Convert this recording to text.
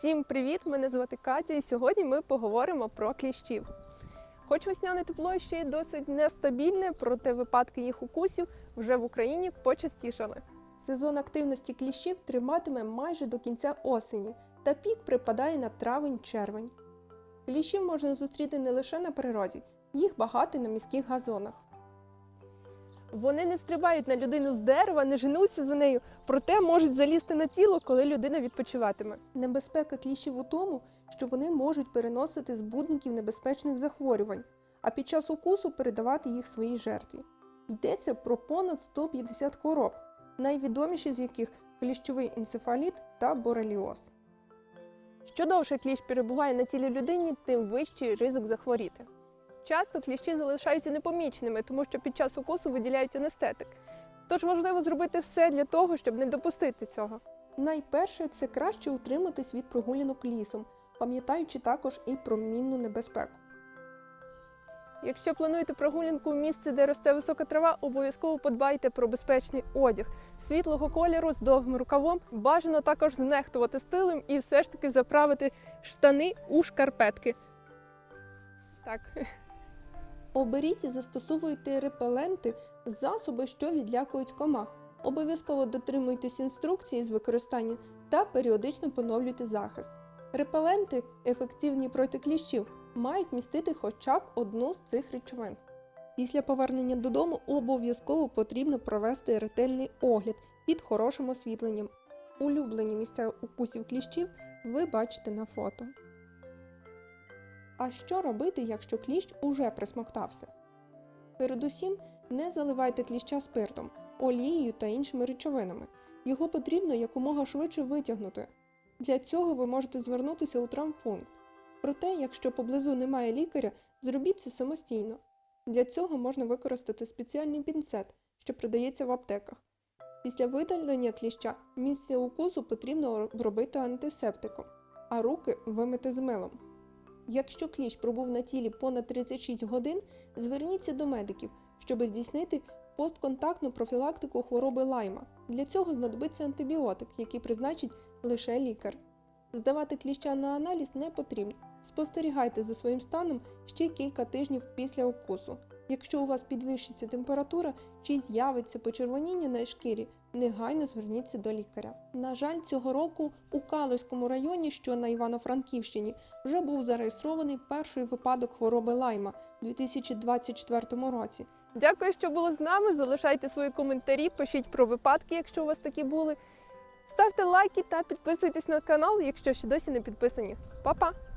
Всім привіт! Мене звати Катя, і сьогодні ми поговоримо про кліщів. Хоч весняне тепло ще й досить нестабільне, проте випадки їх укусів вже в Україні почастішали. Сезон активності кліщів триватиме майже до кінця осені, та пік припадає на травень-червень. Кліщів можна зустріти не лише на природі, їх багато на міських газонах. Вони не стрибають на людину з дерева, не женуться за нею, проте можуть залізти на тіло, коли людина відпочиватиме. Небезпека кліщів у тому, що вони можуть переносити збудників небезпечних захворювань, а під час укусу передавати їх своїй жертві. Йдеться про понад 150 хвороб, найвідоміші з яких кліщовий енцефаліт та бореліоз. Що довше кліщ перебуває на тілі людині, тим вищий ризик захворіти. Часто кліщі залишаються непоміченими, тому що під час укусу виділяють анестетик. Тож важливо зробити все для того, щоб не допустити цього. Найперше це краще утриматись від прогулянок лісом, пам'ятаючи також і про мінну небезпеку. Якщо плануєте прогулянку в місце, де росте висока трава, обов'язково подбайте про безпечний одяг світлого кольору з довгим рукавом. Бажано також знехтувати стилем і все ж таки заправити штани у шкарпетки. Так. Оберіть і застосовуйте репеленти, засоби, що відлякують комах. Обов'язково дотримуйтесь інструкції з використання та періодично поновлюйте захист. Репеленти, ефективні проти кліщів, мають містити хоча б одну з цих речовин. Після повернення додому обов'язково потрібно провести ретельний огляд під хорошим освітленням. Улюблені місця укусів кліщів ви бачите на фото. А що робити, якщо кліщ уже присмоктався? Передусім, не заливайте кліща спиртом, олією та іншими речовинами. Його потрібно якомога швидше витягнути. Для цього ви можете звернутися у травмпункт. Проте, якщо поблизу немає лікаря, зробіть це самостійно. Для цього можна використати спеціальний пінцет, що продається в аптеках. Після видалення кліща місце укусу потрібно обробити антисептиком, а руки вимити з милом. Якщо кліщ пробув на тілі понад 36 годин, зверніться до медиків, щоб здійснити постконтактну профілактику хвороби лайма. Для цього знадобиться антибіотик, який призначить лише лікар. Здавати кліща на аналіз не потрібно. Спостерігайте за своїм станом ще кілька тижнів після укусу. Якщо у вас підвищиться температура чи з'явиться почервоніння на шкірі, негайно зверніться до лікаря. На жаль, цього року у Калузькому районі, що на Івано-Франківщині, вже був зареєстрований перший випадок хвороби лайма у 2024 році. Дякую, що були з нами. Залишайте свої коментарі, пишіть про випадки, якщо у вас такі були. Ставте лайки та підписуйтесь на канал, якщо ще досі не підписані. Па-па!